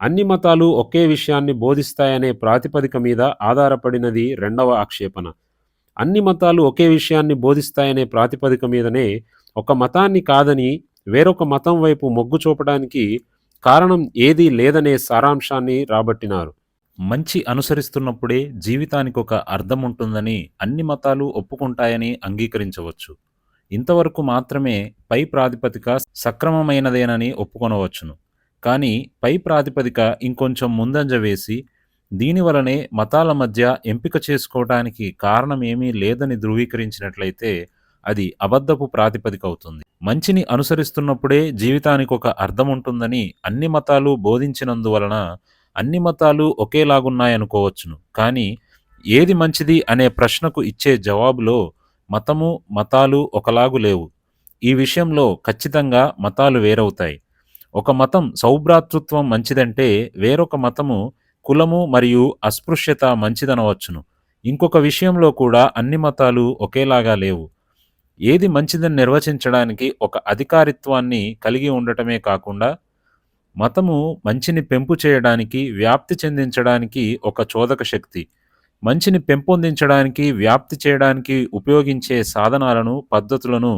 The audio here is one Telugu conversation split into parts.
అన్ని మతాలు ఒకే విషయాన్ని బోధిస్తాయనే ప్రాతిపదిక మీద ఆధారపడినది రెండవ ఆక్షేపణ. అన్ని మతాలు ఒకే విషయాన్ని బోధిస్తాయనే ప్రాతిపదిక మీదనే ఒక మతాన్ని కాదని వేరొక మతం వైపు మొగ్గు చూపడానికి కారణం ఏదీ లేదనే సారాంశాన్ని రాబట్టినారు. మంచి అనుసరిస్తున్నప్పుడే జీవితానికి ఒక అర్థం ఉంటుందని అన్ని మతాలు ఒప్పుకుంటాయని అంగీకరించవచ్చు. ఇంతవరకు మాత్రమే పై ప్రాతిపదిక సక్రమమైనదేనని ఒప్పుకొనవచ్చును. కానీ పై ప్రాతిపదిక ఇంకొంచెం ముందంజ వేసి దీనివలనే మతాల మధ్య ఎంపిక చేసుకోవడానికి కారణమేమీ లేదని ధృవీకరించినట్లయితే అది అబద్ధపు ప్రాతిపదిక అవుతుంది మంచిని అనుసరిస్తున్నప్పుడే జీవితానికి ఒక అర్థం ఉంటుందని అన్ని మతాలు బోధించినందువలన అన్ని మతాలు ఒకేలాగున్నాయనుకోవచ్చును. కానీ ఏది మంచిది అనే ప్రశ్నకు ఇచ్చే జవాబులో మతము మతాలు ఒకలాగు లేవు. ఈ విషయంలో ఖచ్చితంగా మతాలు వేరవుతాయి. ఒక మతం సౌభ్రాతృత్వం మంచిదంటే వేరొక మతము కులము మరియు అస్పృశ్యత మంచిదనవచ్చును. ఇంకొక విషయంలో కూడా అన్ని మతాలు ఒకేలాగా లేవు. ఏది మంచిదని నిర్వచించడానికి ఒక అధికారిత్వాన్ని కలిగి ఉండటమే కాకుండా మతము మంచిని పెంపు చేయడానికి వ్యాప్తి చెందించడానికి ఒక చోదక శక్తి. మంచిని పెంపొందించడానికి వ్యాప్తి చేయడానికి ఉపయోగించే సాధనాలను పద్ధతులను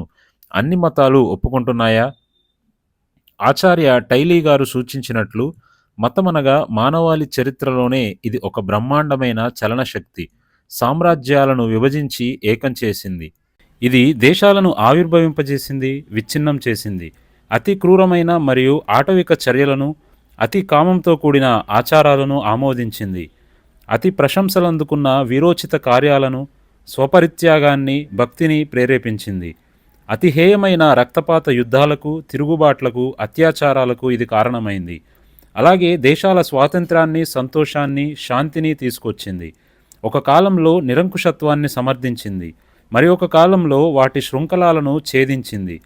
అన్ని మతాలు ఒప్పుకుంటున్నాయా? ఆచార్య టైలీ గారు సూచించినట్లు మతమనగా మానవాళి చరిత్రలోనే ఇది ఒక బ్రహ్మాండమైన చలనశక్తి. సామ్రాజ్యాలను విభజించి ఏకం చేసింది. ఇది దేశాలను ఆవిర్భవింపజేసింది విచ్ఛిన్నం చేసింది. అతి క్రూరమైన మరియు ఆటవిక చర్యలను అతి కామంతో కూడిన ఆచారాలను ఆమోదించింది. అతి ప్రశంసలందుకున్న వీరోచిత కార్యాలను స్వపరిత్యాగాన్ని భక్తిని ప్రేరేపించింది. అతిహేయమైన రక్తపాత యుద్ధాలకు తిరుగుబాట్లకు అత్యాచారాలకు ఇది కారణమైంది. అలాగే దేశాల స్వాతంత్రాన్ని సంతోషాన్ని శాంతిని తీసుకొచ్చింది. ఒక కాలంలో నిరంకుశత్వాన్ని సమర్థించింది. మరి ఒక కాలంలో వాటి శృంఖలాలను ఛేదించింది.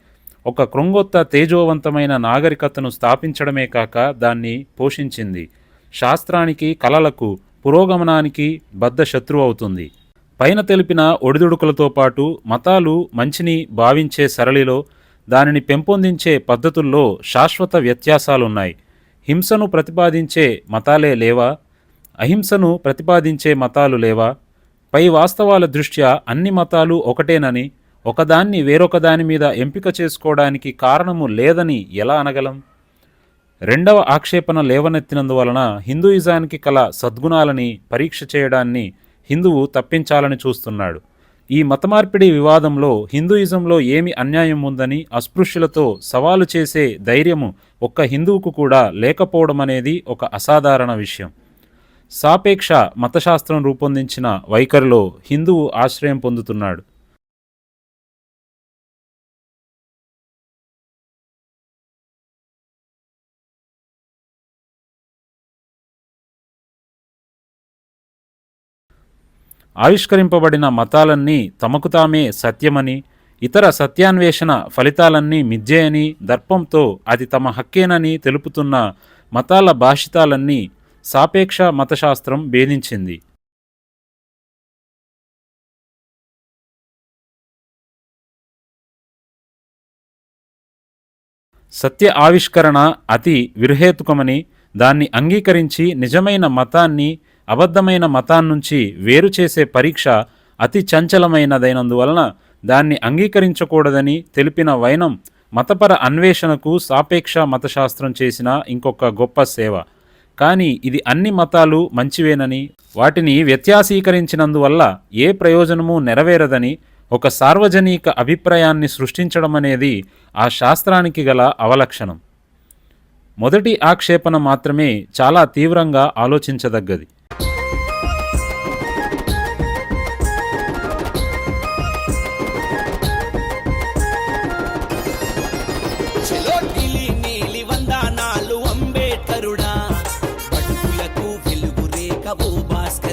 ఒక కృంగొత్త తేజోవంతమైన నాగరికతను స్థాపించడమే కాక దాన్ని పోషించింది. శాస్త్రానికి కళలకు పురోగమనానికి బద్ధ శత్రువు అవుతుంది. పైన తెలిపిన ఒడిదుడుకులతో పాటు మతాలు మంచిని భావించే సరళిలో దానిని పెంపొందించే పద్ధతుల్లో శాశ్వత వ్యత్యాసాలున్నాయి. హింసను ప్రతిపాదించే మతాలే లేవా? అహింసను ప్రతిపాదించే మతాలు లేవా? పై వాస్తవాల దృష్ట్యా అన్ని మతాలు ఒకటేనని ఒకదాన్ని వేరొక దాని మీద ఎంపిక చేసుకోవడానికి కారణము లేదని ఎలా అనగలం? రెండవ ఆక్షేపణ లేవనెత్తినందువలన హిందూయిజానికి కల సద్గుణాలని పరీక్ష చేయడాన్ని హిందువు తప్పించాలని చూస్తున్నాడు. ఈ మతమార్పిడి వివాదంలో హిందూయిజంలో ఏమి అన్యాయం ఉందని అస్పృశ్యులతో సవాలు చేసే ధైర్యము ఒక్క హిందువుకు కూడా లేకపోవడం అనేది ఒక అసాధారణ విషయం. సాపేక్ష మతశాస్త్రం రూపొందించిన వైఖరిలో హిందువు ఆశ్రయం పొందుతున్నాడు. ఆవిష్కరింపబడిన మతాలన్నీ తమకు తామే సత్యమని ఇతర సత్యాన్వేషణ ఫలితాలన్నీ మిథ్యయని దర్పంతో అది తమ హక్కేనని తెలుపుతున్న మతాల భాషితాలన్నీ సాపేక్ష మతశాస్త్రం భేదించింది. సత్య ఆవిష్కరణ అతి విరుహేతుకమని దాన్ని అంగీకరించి నిజమైన మతాన్ని అబద్ధమైన మతాన్నుంచి వేరు చేసే పరీక్ష అతి చంచలమైనదైనందువలన దాన్ని అంగీకరించకూడదని తెలిపిన వైనం మతపర అన్వేషణకు సాపేక్ష మతశాస్త్రం చేసిన ఇంకొక గొప్ప సేవ. కానీ ఇది అన్ని మతాలు మంచివేనని వాటిని వ్యత్యాసీకరించినందువల్ల ఏ ప్రయోజనము నెరవేరదని ఒక సార్వజనీక అభిప్రాయాన్ని సృష్టించడం అనేది ఆ శాస్త్రానికి గల అవలక్షణం. మొదటి ఆక్షేపణ మాత్రమే చాలా తీవ్రంగా ఆలోచించదగ్గది. ఓ భాస్కర్.